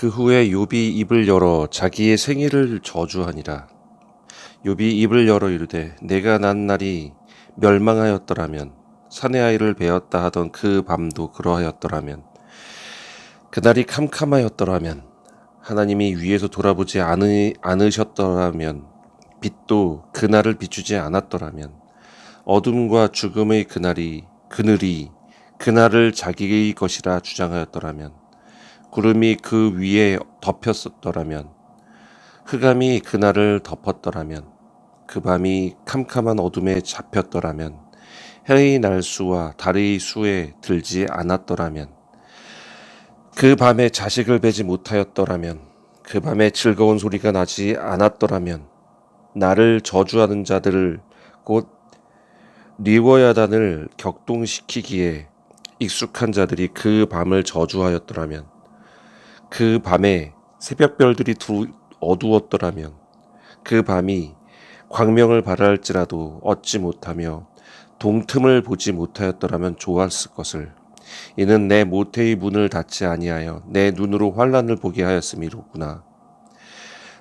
그 후에 욥이 입을 열어 자기의 생일을 저주하니라. 욥이 입을 열어 이르되 내가 난 날이 멸망하였더라면 사내 아이를 베었다 하던 그 밤도 그러하였더라면 그날이 캄캄하였더라면 하나님이 위에서 돌아보지 않으, 않으셨더라면 빛도 그날을 비추지 않았더라면 어둠과 죽음의 그날이 그늘이 그날을 자기의 것이라 주장하였더라면 구름이 그 위에 덮였었더라면 흑암이 그날을 덮었더라면 그 밤이 캄캄한 어둠에 잡혔더라면 해의 날수와 달의 수에 들지 않았더라면 그 밤에 자식을 베지 못하였더라면 그 밤에 즐거운 소리가 나지 않았더라면 나를 저주하는 자들을 곧 리워야단을 격동시키기에 익숙한 자들이 그 밤을 저주하였더라면 그 밤에 새벽별들이 두 어두웠더라면 그 밤이 광명을 발할지라도 얻지 못하며 동틈을 보지 못하였더라면 좋았을 것을. 이는 내 모태의 문을 닫지 아니하여 내 눈으로 환란을 보게 하였음이로구나.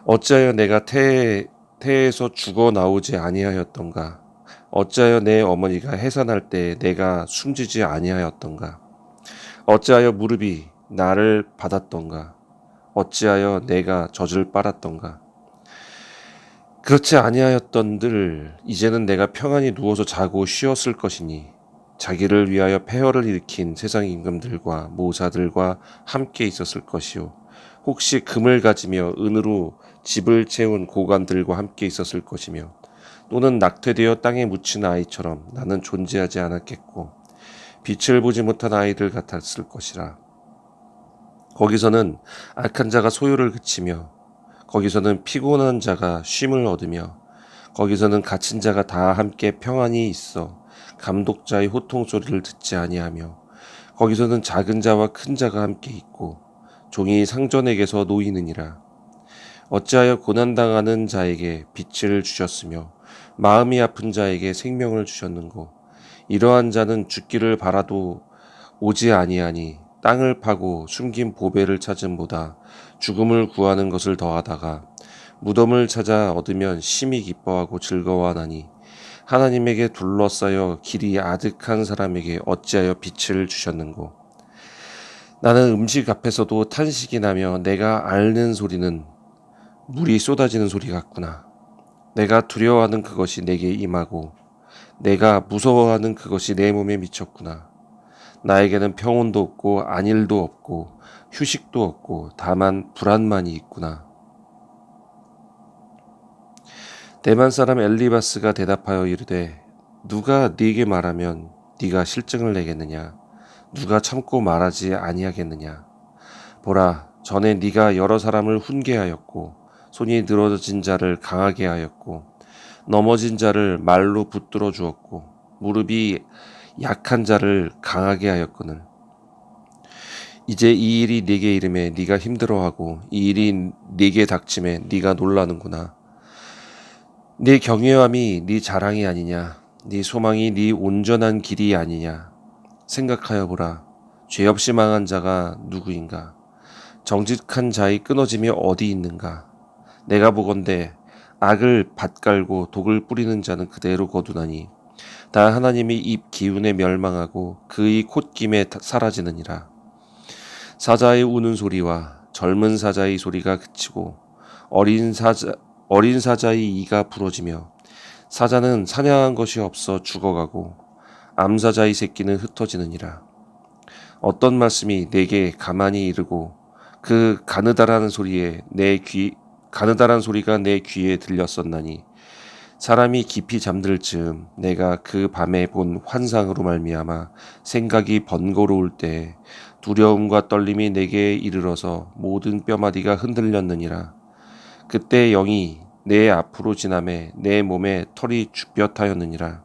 어찌하여 내가 태, 태에서 죽어 나오지 아니하였던가? 어찌하여 내 어머니가 해산할 때 내가 숨지지 아니하였던가? 어찌하여 무릎이 나를 받았던가? 어찌하여 내가 젖을 빨았던가? 그렇지 아니하였던들 이제는 내가 평안히 누워서 자고 쉬었을 것이니 자기를 위하여 폐허를 일으킨 세상 임금들과 모사들과 함께 있었을 것이요 혹시 금을 가지며 은으로 집을 채운 고관들과 함께 있었을 것이며 또는 낙태되어 땅에 묻힌 아이처럼 나는 존재하지 않았겠고 빛을 보지 못한 아이들 같았을 것이라 거기서는 악한 자가 소요를 그치며 거기서는 피곤한 자가 쉼을 얻으며 거기서는 갇힌 자가 다 함께 평안히 있어 감독자의 호통 소리를 듣지 아니하며 거기서는 작은 자와 큰 자가 함께 있고 종이 상전에게서 놓이느니라. 어찌하여 고난 당하는 자에게 빛을 주셨으며 마음이 아픈 자에게 생명을 주셨는고 이러한 자는 죽기를 바라도 오지 아니하니 땅을 파고 숨긴 보배를 찾음보다 죽음을 구하는 것을 더하다가 무덤을 찾아 얻으면 심히 기뻐하고 즐거워하나니 하나님에게 둘러싸여 길이 아득한 사람에게 어찌하여 빛을 주셨는고? 나는 음식 앞에서도 탄식이 나며 내가 앓는 소리는 물이 쏟아지는 소리 같구나. 내가 두려워하는 그것이 내게 임하고 내가 무서워하는 그것이 내 몸에 미쳤구나 나에게는 평온도 없고 안일도 없고 휴식도 없고 다만 불안만이 있구나. 대만 사람 엘리바스가 대답하여 이르되 누가 네게 말하면 네가 실증을 내겠느냐 누가 참고 말하지 아니하겠느냐 보라 전에 네가 여러 사람을 훈계하였고 손이 늘어진 자를 강하게 하였고 넘어진 자를 말로 붙들어 주었고 무릎이 약한 자를 강하게 하였거늘. 이제 이 일이 네게 이름에 네가 힘들어하고 이 일이 네게 닥침에 네가 놀라는구나. 네 경외함이 네 자랑이 아니냐. 네 소망이 네 온전한 길이 아니냐. 생각하여 보라. 죄 없이 망한 자가 누구인가? 정직한 자의 끊어짐이 어디 있는가? 내가 보건대 악을 밭갈고 독을 뿌리는 자는 그대로 거두나니 다 하나님이 입 기운에 멸망하고 그의 콧김에 사라지느니라. 사자의 우는 소리와 젊은 사자의 소리가 그치고 어린 사자 어린 사자의 이가 부러지며 사자는 사냥한 것이 없어 죽어가고 암사자의 새끼는 흩어지느니라. 어떤 말씀이 내게 가만히 이르고 그 가느다라는 소리에 내 귀 가느다란 소리가 내 귀에 들렸었나니 사람이 깊이 잠들 즈음 내가 그 밤에 본 환상으로 말미암아 생각이 번거로울 때 두려움과 떨림이 내게 이르러서 모든 뼈마디가 흔들렸느니라. 그때 영이 내 앞으로 지남에 내 몸에 털이 쭈뼛하였느니라.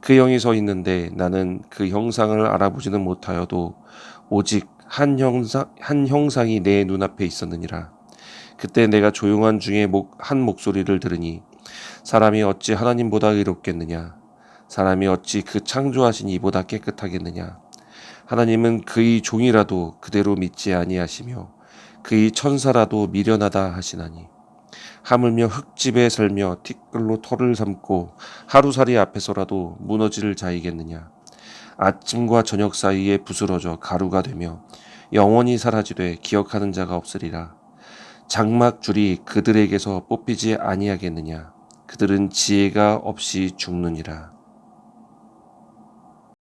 그 영이 서 있는데 나는 그 형상을 알아보지는 못하여도 오직 한 형상 한 형상이 내 눈앞에 있었느니라. 그때 내가 조용한 중에 목, 한 목소리를 들으니 사람이 어찌 하나님보다 의롭겠느냐? 사람이 어찌 그 창조하신 이보다 깨끗하겠느냐? 하나님은 그의 종이라도 그대로 믿지 아니하시며 그의 천사라도 미련하다 하시나니 하물며 흙집에 살며 티끌로 털을 삼고 하루살이 앞에서라도 무너질 자이겠느냐 아침과 저녁 사이에 부스러져 가루가 되며 영원히 사라지되 기억하는 자가 없으리라 장막 줄이 그들에게서 뽑히지 아니하겠느냐 그들은 지혜가 없이 죽느니라